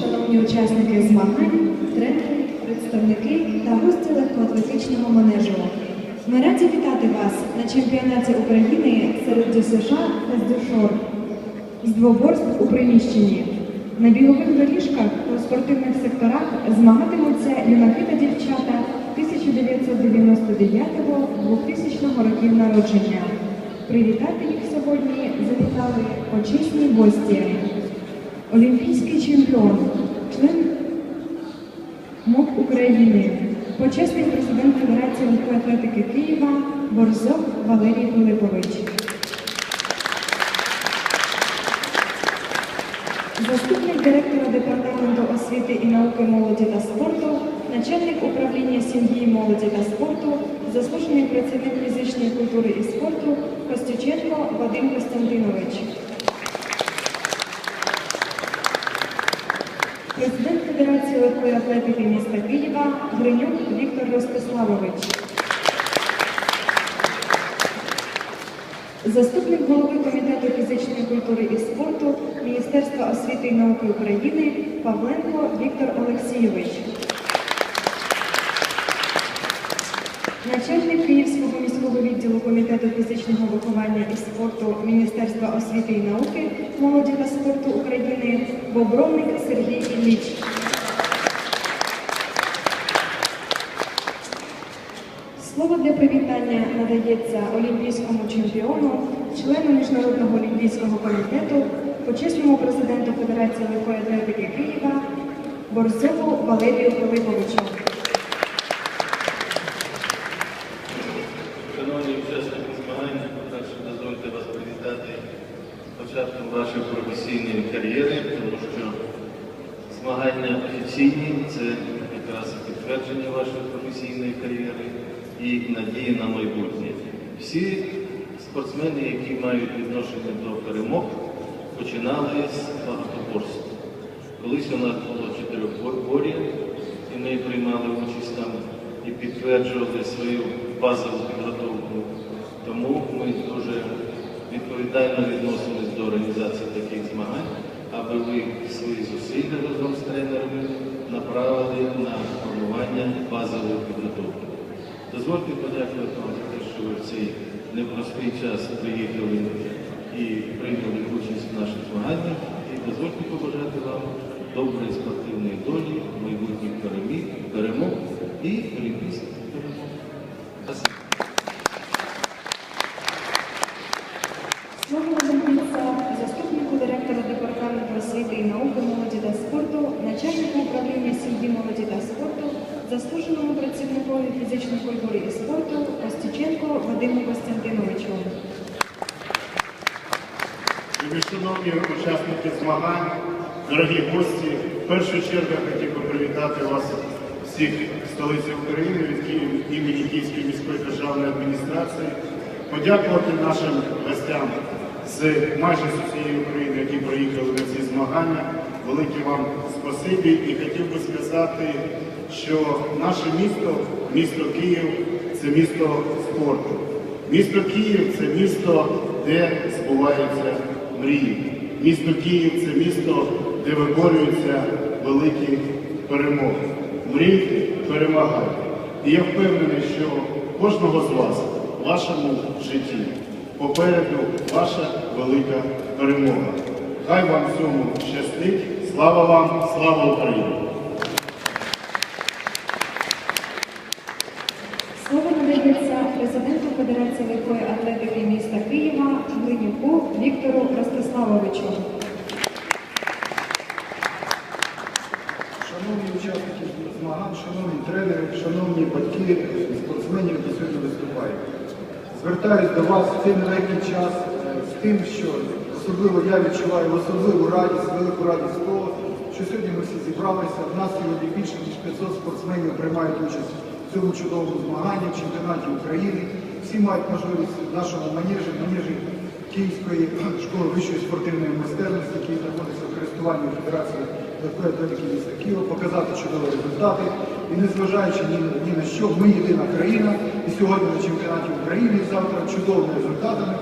шановні учасники змагань, тренери, представники та гості легкоатлетичного манежу. Ми раді вітати вас на чемпіонаті України серед ДЮСШ та ДЮШОР з двоборств у приміщенні. На бігових доріжках у спортивних секторах змагатимуться юнаки та дівчата 1999-2000 років народження. Привітати їх сьогодні завітали почесні гості. Олімпійський чемпіон, член МОК України, почесний президент Федерації легкої атлетики Києва Борзов Валерій Пилипович. Заступник директора департаменту освіти і науки молоді та спорту, начальник управління сім'ї, молоді та спорту, заслужений працівник фізичної культури і спорту Костюченко Вадим Костянтинович. Президент Федерації атлетики міста Києва Гринюк Віктор Ростиславович. Заступник голови Комітету фізичної культури і спорту Міністерства освіти і науки України Павленко Віктор Олексійович. Начальник Київського міського відділу Комітету фізичного виховання і спорту Міністерства освіти і науки, молоді та спорту України Бобровник Сергій Ілліч. Слово для привітання надається олімпійському чемпіону, члену Міжнародного олімпійського комітету, почесному президенту Федерації легкої атлетики Києва Борзову Валерію Пилиповичу. Шановні учасники змагань, по-перше, дозвольте вас привітати початком вашої професійної кар'єри, тому що змагання офіційні це якраз підтвердження вашої професійної кар'єри і надії на майбутнє. Всі спортсмени, які мають відношення до перемог, починали з багатоборств. Колись у нас було чотирьохбор'я, і ми приймали участь там і підтверджували свою базову підготовку. Тому ми дуже відповідально відносились до організації таких змагань, аби ви свої зусилля разом з тренерами направили на формування базової підготовки. Дозвольте подякувати вам за те, що ви в цей непростий час приїхали і прийняли участь в наших змаганнях. І дозвольте побажати вам доброї спортивної долі, майбутніх перемог і олімпійських перемог. Фізичної культури і спорту Костюченко Вадиму Костянтиновичу. Шановні учасники змагань, дорогі гості, в першу чергу я хотів би привітати вас всіх столиці України від імені Київської міської державної адміністрації, подякувати нашим гостям з майже з усієї України, які приїхали на ці змагання. Велике вам спасибі і хотів би сказати, що наше місто, місто Київ, це місто спорту. Місто Київ це місто, де збуваються мрії. Місто Київ це місто, де виборюються великі перемоги. Мрійте, перемагайте. І я впевнений, що кожного з вас в вашому житті попереду ваша велика перемога. Хай вам всьому щастить. Слава вам, слава Україні! Слово надається президенту Федерації легкої атлетики міста Києва Глинюку Віктору Ростиславовичу. Шановні учасники змагань, шановні тренери, шановні батьки спортсменів, які сьогодні виступають. Звертаюсь до вас в цей нелегкий час е, з тим, що особливо я відчуваю особливу радість, велику радість того, що сьогодні ми всі зібралися. В нас сьогодні більше ніж 500 спортсменів приймають участь в цьому чудовому змаганні, в чемпіонаті України. Всі мають можливість в нашому манежі, манежі Київської школи вищої спортивної майстерності, який знаходиться в користуванні Федерації легкої атлетики міста Києва, показати чудові результати. І незважаючи ні, ні на що, ми єдина країна. І сьогодні на чемпіонаті України, і завтра чудовими результатами.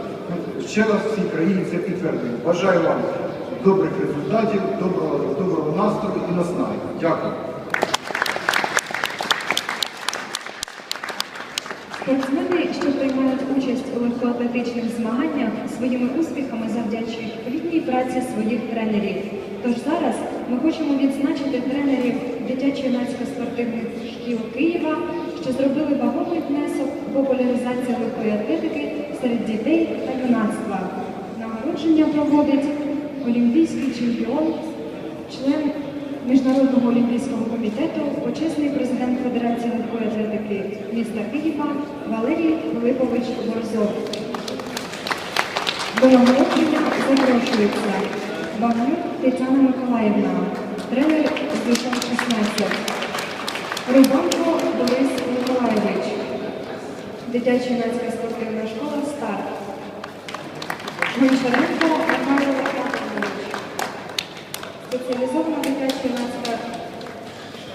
Ще раз всій країні це підтвердимо. Бажаю вам добрих результатів, доброго, доброго настрою і наснаги. Дякую. Спортсмени, що приймають участь у легкоатлетичних змаганнях, своїми успіхами завдячують плідній праці своїх тренерів. Тож зараз ми хочемо відзначити тренерів дитячо-юнацьких спортивних шкіл Києва, що зробили вагомий внесок в популяризацію легкої атлетики серед дітей та юнацтва. Нагородження проводить олімпійський чемпіон, член Міжнародного олімпійського комітету, почесний президент Федерації легкої атлетики міста Києва Валерій Филипович Борзов. До запрошується Багнюк Тетяна Миколаївна, тренер з 2016. Рубанко Борис Миколаєвич, дитячо-юнацька спортивна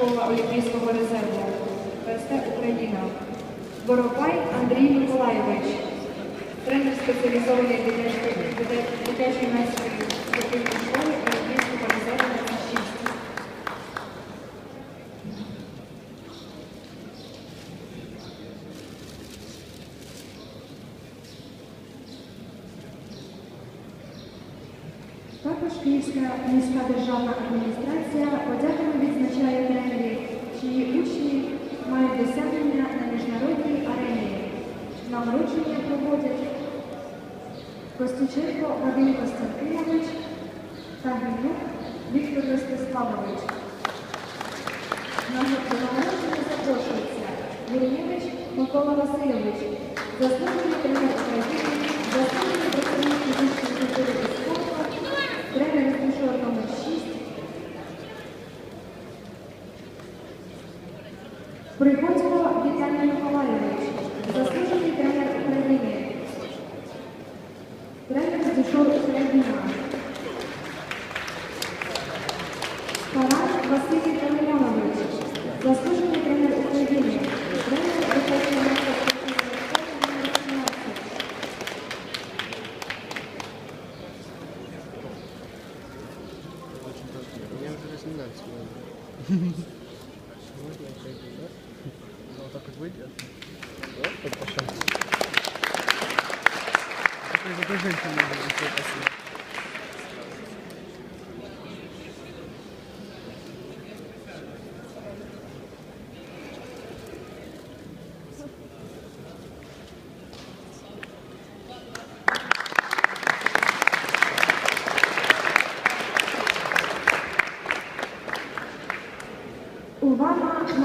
школа Олімпійського резерву ПСТ Україна. Боропай Андрій Миколаєвич, тренер спеціалізованої дитячої дитя- дитячо-юнацької спортивної школи Олімпійського резерву номер 6. Також Київська міська державна адміністрація подяками відзначає тренерів, чиї учні мають досягнення на міжнародній арені. Нагородження проводять Костюченко Вадим Костянтинович та Гринюк Віктор Ростиславович. На нагородження запрошується Юрійович Микола Васильович, заслужений тренер України, 17 наверное. Можно я пойду, да? Ну, вот так вот выйдет. Вот, пошел. Предупреждение надо, спасибо.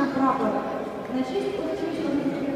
Увага на честь урочистого